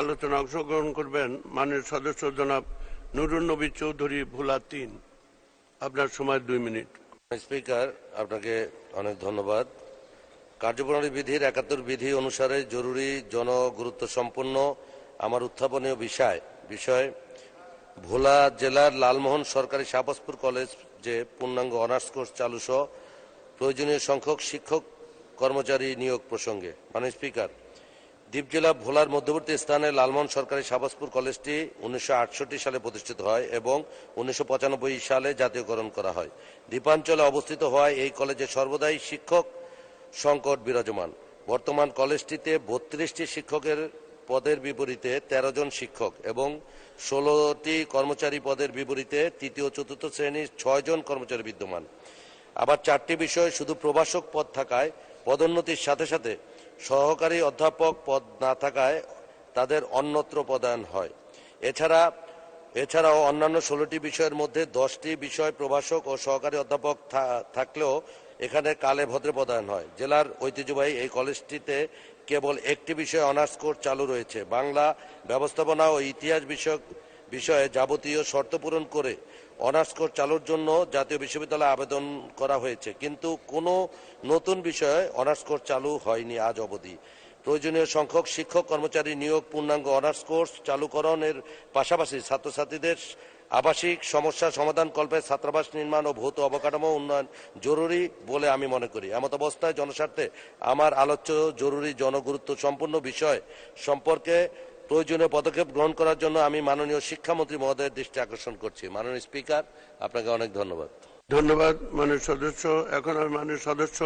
আলোচনা অংশগ্রহণ করবেন মাননীয় সদস্য জনাব নুরুন নবী চৌধুরী ভোলা তিন। আপনার সময় দুই মিনিট। স্পিকার, আপনাকে অনেক ধন্যবাদ। কার্যপ্রণালী বিধির একাত্তর বিধি অনুসারে জরুরি, জনগুরুত্ব সম্পন্ন আমার উত্থাপনীয় বিষয় বিষয় ভোলা জেলার লালমোহন সরকারি শাহবাজপুর কলেজ যে পূর্ণাঙ্গ অনার্স কোর্স চালু সহ প্রয়োজনীয় সংখ্যক শিক্ষক কর্মচারী নিয়োগ প্রসঙ্গে। মানে স্পিকার দ্বীপ জেলা ভোলার মধ্যবর্তী স্থানে লালমোহন সরকারি শাহবাজপুর কলেজটি উনিশশো আটষট্টি সালে প্রতিষ্ঠিত হয় এবং উনিশশো পঁচানব্বই সালে জাতীয়করণ করা হয়। দ্বীপাঞ্চলে অবস্থিত হওয়ায় এই কলেজে সর্বদাই শিক্ষক সংকট বিরাজমান। বর্তমান কলেজটিতে বত্রিশটি শিক্ষকের পদের বিপরীতে ১৩ জন শিক্ষক এবং ষোলোটি কর্মচারী পদের বিপরীতে তৃতীয় চতুর্থ শ্রেণির ছয় জন কর্মচারী বিদ্যমান। আবার চারটি বিষয় শুধু প্রভাষক পদ থাকায় পদোন্নতির সাথে সাথে সহকারী অধ্যাপক পদ না থাকায় তাদের অন্যত্র প্রদান হয়। এছাড়া, এছাড়াও অন্যান্য ষোলোটি বিষয়ের মধ্যে দশটি বিষয় প্রভাষক ও সহকারী অধ্যাপক থাকলেও এখানে কালে ভদ্রে প্রদান হয়। জেলার ঐতিহ্যবাহী এই কলেজটিতে কেবল একটি বিষয়ে অনার্স কোর্স চালু রয়েছে। বাংলা ব্যবস্থাপনা ও ইতিহাস বিষয়ক বিষয়ে যাবতীয় শর্ত পূরণ করে অনার্স কোর্স চালুর জন্য জাতীয় বিশ্ববিদ্যালয়ে আবেদন করা হয়েছে। কিন্তু কোনো নতুন বিষয়ে অনার্স কোর্স চালু হয়নি আজ অবধি। প্রয়োজনীয় সংখ্যক শিক্ষক, কর্মচারী নিয়োগ, পূর্ণাঙ্গ অনার্স কোর্স চালুকরণের পাশাপাশি ছাত্রছাত্রীদের আবাসিক সমস্যা সমাধান কল্পে ছাত্রাবাস নির্মাণ ও ভৌত অবকাঠামো উন্নয়ন জরুরি বলে আমি মনে করি। এমত অবস্থায় জনস্বার্থে আমার আলোচ্য জরুরি জনগুরুত্ব সম্পূর্ণ বিষয় সম্পর্কে প্রয়োজনীয় পদক্ষেপ গ্রহণ করার জন্য আমি মাননীয় শিক্ষামন্ত্রী মহোদয়ের দৃষ্টি আকর্ষণ করছি। মাননীয় স্পিকার, আপনাকে অনেক ধন্যবাদ। ধন্যবাদ, মাননীয় সদস্য। এখন আমি মাননীয় সদস্য